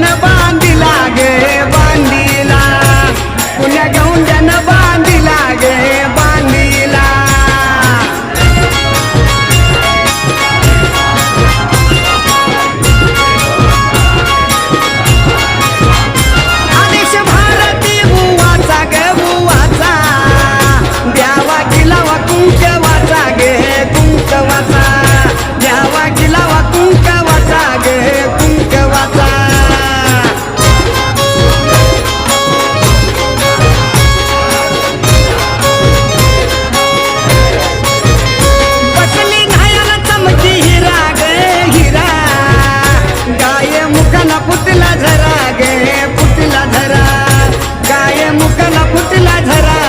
never दिला झरा